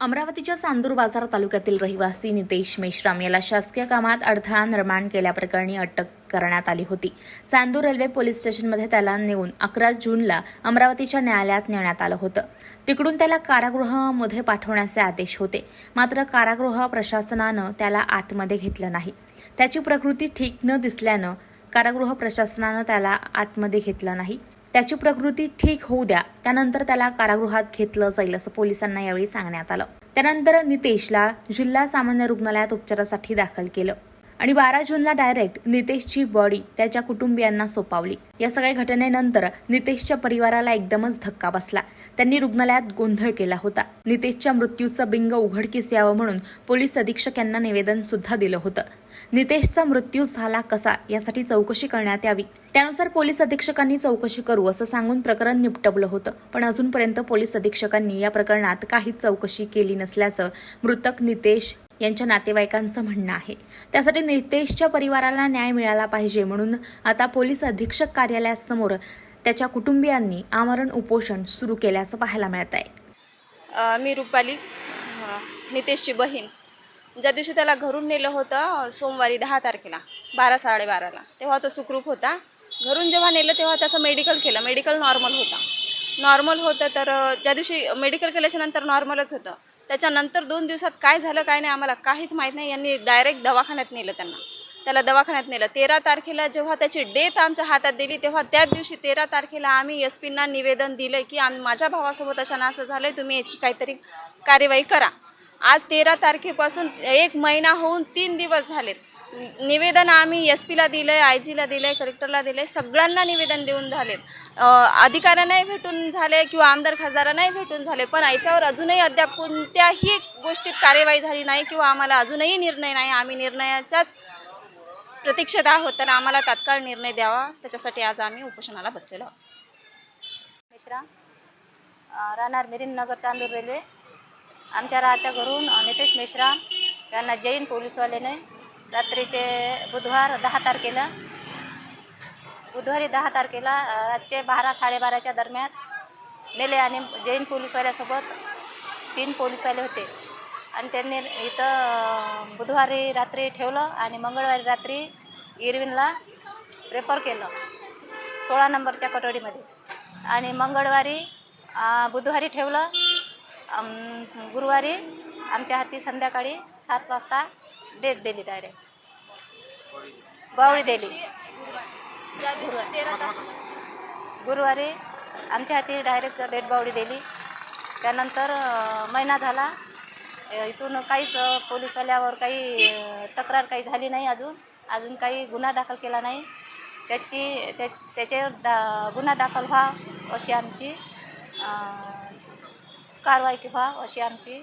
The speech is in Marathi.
अमरावतीच्या चांदूर बाजार तालुक्यातील रहिवासी नितेश मेश्राम याला शासकीय कामात अडथळा निर्माण केल्याप्रकरणी अटक करण्यात आली होती. चांदूर रेल्वे पोलीस स्टेशनमध्ये त्याला नेऊन अकरा जूनला अमरावतीच्या न्यायालयात नेण्यात आलं होतं. तिकडून त्याला कारागृहामध्ये पाठवण्याचे आदेश होते. मात्र कारागृह प्रशासनानं त्याला आतमध्ये घेतलं नाही. त्याची प्रकृती ठीक न दिसल्यानं कारागृह प्रशासनानं त्याला आतमध्ये घेतलं नाही. त्याची प्रकृती ठीक होऊ द्या. त्यानंतर त्याला कारागृहात घेतलं जाईल असं पोलिसांना यावेळी सांगण्यात आलं. त्यानंतर नितेशला जिल्हा सामान्य रुग्णालयात उपचारासाठी दाखल केलं. आणि बारा जूनला डायरेक्ट नितेशची बॉडी त्याच्या कुटुंबियांना सोपावली. या सगळ्या घटनेनंतर नितेशच्या परिवाराला एकदमच धक्का बसला. त्यांनी रुग्णालयात गोंधळ केला होता. नितेशच्या मृत्यूचं बिंग उघडकीस यावं म्हणून पोलीस अधीक्षक यांना निवेदन सुद्धा दिलं होतं. नितेशचा मृत्यू झाला कसा यासाठी चौकशी करण्यात यावी. त्यानुसार पोलीस अधीक्षकांनी चौकशी करू असं सांगून प्रकरण निपटवलं होतं. पण अजूनपर्यंत पोलीस अधीक्षकांनी या प्रकरणात काहीच चौकशी केली नसल्याचं मृतक नितेश यांच्या नातेवाईकांचं म्हणणं आहे. त्यासाठी नितेशच्या परिवाराला न्याय मिळाला पाहिजे म्हणून आता पोलीस अधीक्षक कार्यालयासमोर त्याच्या कुटुंबियांनी आमरण उपोषण सुरू केल्याचं पाहायला मिळत आहे. मी रुपाली नितेशची बहीण. ज्या दिवशी त्याला घरून नेलं होतं सोमवारी दहा तारखेला बारा साडेबाराला तेव्हा तो सुखरूप होता. घरून जेव्हा नेलं तेव्हा त्याचं मेडिकल केलं. मेडिकल नॉर्मल होता. नॉर्मल होतं तर ज्या दिवशी मेडिकल केल्याच्यानंतर नॉर्मलच होतं. त्याच्यानंतर दोन दिवसात काय झालं काय नाही आम्हाला काहीच माहीत नाही. यांनी डायरेक्ट दवाखान्यात नेलं त्यांना. त्याला दवाखान्यात नेलं. तेरा तारखेला जेव्हा त्याची डेथ आमच्या हातात दिली तेव्हा त्याच दिवशी तेरा तारखेला आम्ही एस पींना निवेदन दिलं की आम्ही माझ्या भावासोबत अशा असं झालं तुम्ही याची काहीतरी कार्यवाही करा. आज तेरा तारखेपासून एक महिना होऊन तीन दिवस झालेत. निवेदन आम्ही एस पीला दिलं आहे आय जीला दिलं आहे कलेक्टरला दिलं आहे सगळ्यांना निवेदन देऊन झालेत. अधिकाऱ्यांनाही भेटून झाले किंवा आमदार खासदारांनाही भेटून झाले पण याच्यावर अजूनही अद्याप कोणत्याही गोष्टीत कार्यवाही झाली नाही किंवा आम्हाला अजूनही निर्णय नाही. आम्ही निर्णयाच्याच प्रतीक्षेत आहोत तर आम्हाला तात्काळ निर्णय द्यावा. त्याच्यासाठी आज आम्ही उपोषणाला बसलेलो आहोत. मिश्रा राहणार मिरीन नगर चांदूर रेल्वे आमच्या राहत्या घरून नितेश मिश्रा यांना जैन पोलीसवाल्याने रात्रीचे बुधवार दहा तारखेला बुधवारी दहा तारखेला रातचे बारा साडेबाराच्या दरम्यान नेले आणि जैन पोलीसवाल्यासोबत तीन पोलीसवाले होते. आणि त्यांनी इथं बुधवारी रात्री ठेवलं आणि मंगळवारी रात्री इरविनला रेफर केलं सोळा नंबरच्या कटोडीमध्ये आणि मंगळवारी बुधवारी ठेवलं गुरुवारी आमच्या हाती संध्याकाळी सात वाजता डेट दिली डायरेक्ट बावळी दिली. गुरुवारी आमच्या हाती डायरेक्ट डेट बावडी दिली. त्यानंतर महिना झाला. इथून काहीच पोलीसवाल्यावर काही तक्रार काही झाली नाही अजून. अजून काही गुन्हा दाखल केला नाही. त्याची त्या त्याच्यावर दा गुन्हा दाखल व्हा अशी आमची कारवाई व्हा अशी आमची